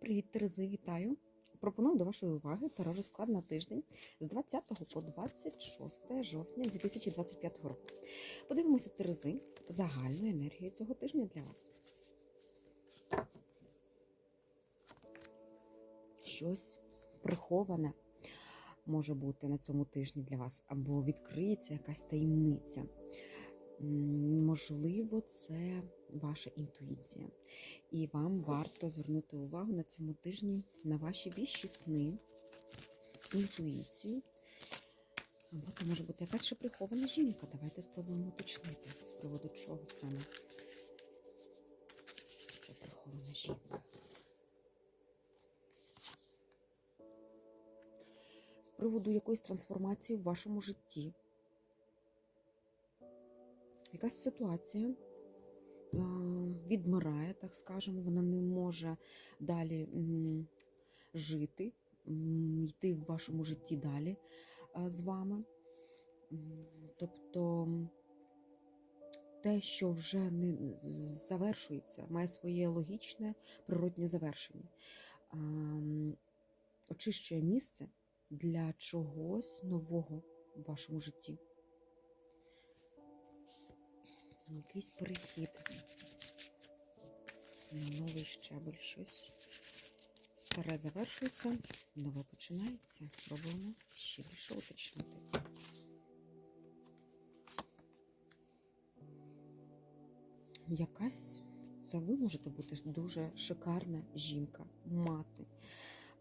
Привіт, Терези, вітаю! Пропоную до вашої уваги розклад на тиждень з 20 по 26 жовтня 2025 року. Подивимося Терези загальну енергію цього тижня для вас. Щось приховане може бути на цьому тижні для вас, або відкриється якась таємниця. Можливо, це ваша інтуїція. І вам варто звернути увагу на цьому тижні на ваші віщі сни, інтуїцію. Або це може бути якась ще прихована жінка. Давайте спробуємо уточнити, з приводу чого саме це прихована жінка. З приводу якоїсь трансформації в вашому житті. Якась ситуація відмирає, так скажемо, вона не може далі жити, йти в вашому житті далі е, з вами. Тобто те, що вже не завершується, має своє логічне природнє завершення, ем, очищує місце для чогось нового в вашому житті. Якийсь перехід новий щебель щось. Старе завершується, нове починається. Спробуємо ще більше уточнити. Якась це ви можете бути дуже шикарна жінка, мати,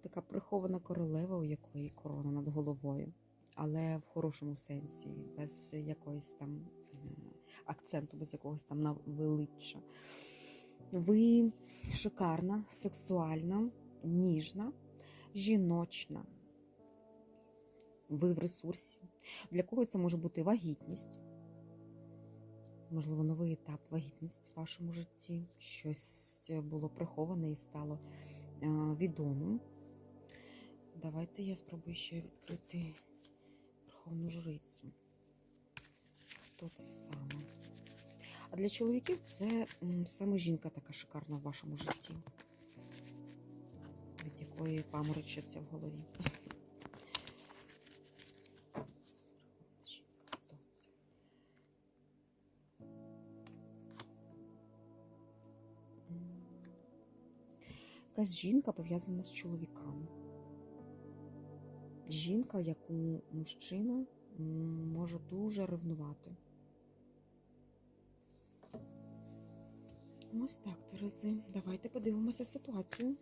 така прихована королева, у якої корона над головою, але в хорошому сенсі, без якоїсь там е, акценту, без якогось там на величчя. Ви шикарна, сексуальна, ніжна, жіночна. Ви в ресурсі. Для когось це може бути вагітність. Можливо, новий етап вагітності в вашому житті. Щось було приховане і стало е, відомим. Давайте я спробую ще відкрити Верховну Жрицю. Хто це саме? А для чоловіків це саме жінка така шикарна в вашому житті, від якої паморочиться в голові. Якась жінка пов'язана з чоловіками. Жінка, яку мужчина може дуже ревнувати. Ось так, Терези. Давайте подивимося ситуацію,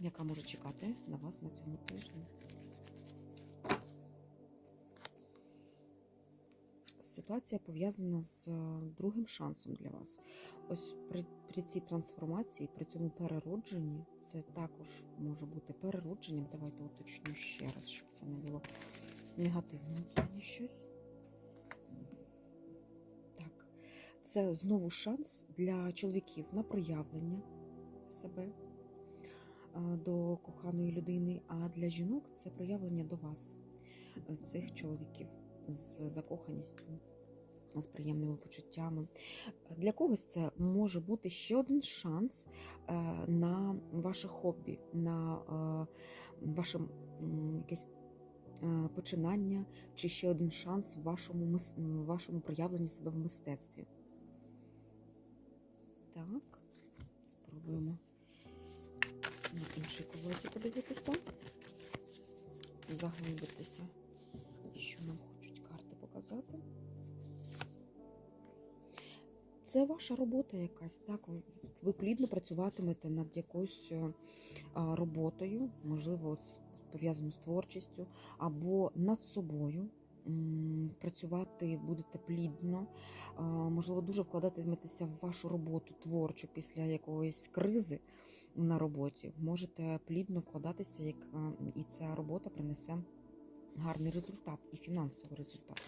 яка може чекати на вас на цьому тижні. Ситуація пов'язана з е, другим шансом для вас. Ось при, при цій трансформації, при цьому переродженні, це також може бути переродженням. Давайте уточню ще раз, щоб це не було негативним плані щось. Це знову шанс для чоловіків на проявлення себе е, до коханої людини, а для жінок це проявлення до вас, е, цих чоловіків з закоханістю, з приємними почуттями. Для когось це може бути ще один шанс е, на ваше хобі, на ваше якесь починання, чи ще один шанс в вашому, в вашому проявленні себе в мистецтві. Так, спробуємо на іншій колоді подивитися, заглибитися, що нам хочуть карти показати. Це ваша робота якась, так? Ви- плідно працюватимете над якоюсь е, роботою, можливо, пов'язану з творчістю, або над собою. Працювати будете плідно, можливо, дуже вкладатиметеся в вашу роботу творчу після якоїсь кризи на роботі. Можете плідно вкладатися, як і ця робота принесе гарний результат і фінансовий результат.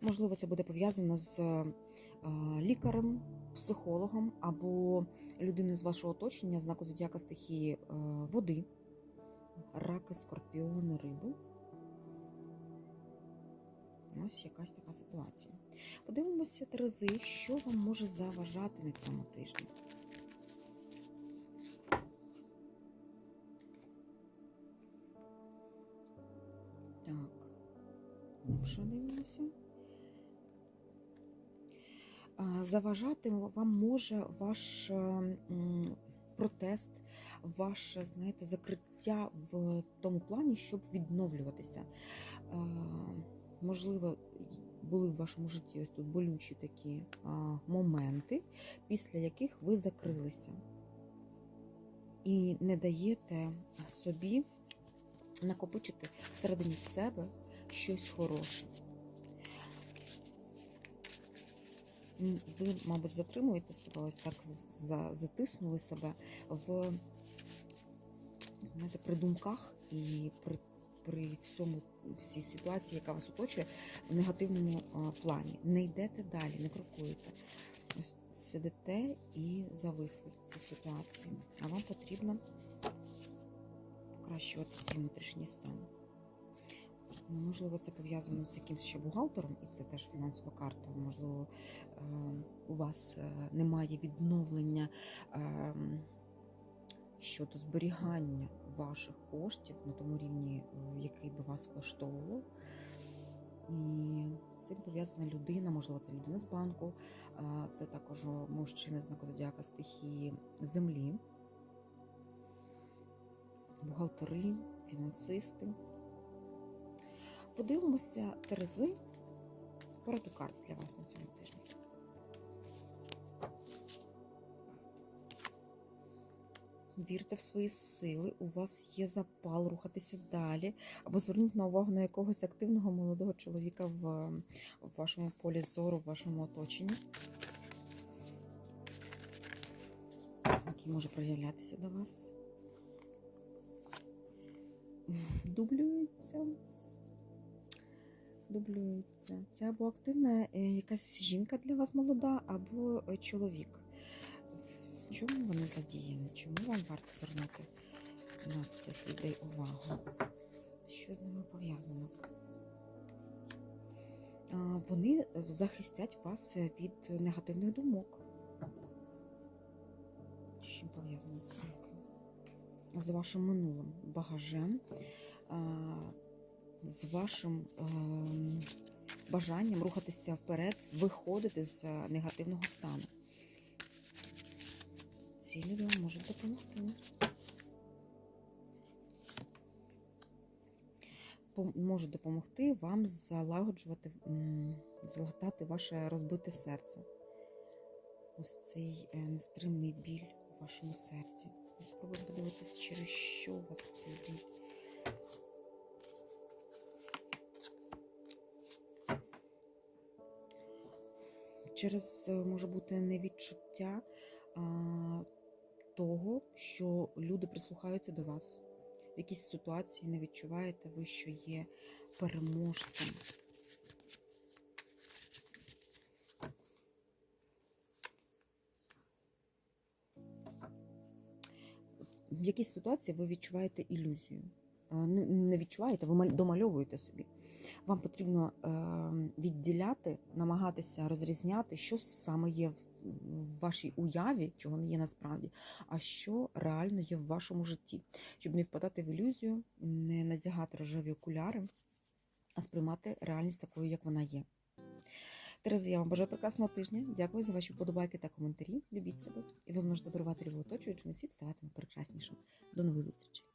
Можливо, це буде пов'язано з лікарем, психологом або людиною з вашого оточення, знаку зодіака стихії е, води, раки, скорпіони, риби. Ось якась така ситуація. Подивимося, Терези, що вам може заважати на цьому тижні. Так, глибше дивимося. А, Заважати вам може ваш е, протест, ваше, знаєте, закриття в тому плані, щоб відновлюватися. Е, Можливо, були в вашому житті ось тут болючі такі моменти, після яких ви закрилися і не даєте собі накопичити всередині себе щось хороше. Ви, мабуть, затримуєте себе, ось так затиснули себе в знаєте, при думках і при, при всьому всій ситуації, яка вас оточує, в негативному плані. Не йдете далі, не крокуєте. Ось сидите і зависли в цій ситуації. А вам потрібно покращувати свій внутрішній стан. Можливо, це пов'язано з якимсь ще бухгалтером, і це теж фінансова карта. Можливо, е, у вас е, немає відновлення е, щодо зберігання ваших коштів на тому рівні, який би вас влаштовував. І з цим пов'язана людина, можливо, це людина з банку, це також мужчина знаку зодіака стихії землі, бухгалтери, фінансисти. Подивимося Терези пораду карт для вас на цьому тижні. Вірте в свої сили, у вас є запал рухатися далі, або зверніть на увагу на якогось активного молодого чоловіка в, в вашому полі зору, в вашому оточенні, який може проявлятися до вас. Дублюється. Дублюється. Це або активна е, якась жінка для вас молода, або е, чоловік. В чому вони задіяні? Чому вам варто звернути на цих людей увагу? Що з ними пов'язано? Вони захистять вас від негативних думок. З чим пов'язано з? Вашим минулим багажем, з вашим ем, бажанням рухатися вперед, виходити з е, негативного стану. Ці люди вам можуть допомогти. Можуть допомогти вам залагоджувати, м, залагодати ваше розбите серце. Ось цей е, нестримний біль у вашому серці. Спробуйте подивитися, через що у вас цей біль. Через е, може бути невідчуття того, що люди прислухаються до вас. В якійсь ситуації не відчуваєте ви, що є переможцем. В якійсь ситуації ви відчуваєте ілюзію. Ну, Не відчуваєте, ви домальовуєте собі. Вам потрібно е, відділяти, намагатися розрізняти, що саме є в вашій уяві, чого не є насправді, а що реально є в вашому житті, щоб не впадати в ілюзію, не надягати рожеві окуляри, а сприймати реальність такою, як вона є. Терези, я вам бажаю прекрасного тижня. Дякую за ваші вподобайки та коментарі. Любіть себе, і ви зможете дарувати любов оточуючим світ ставатиме прекраснішим. До нових зустрічей!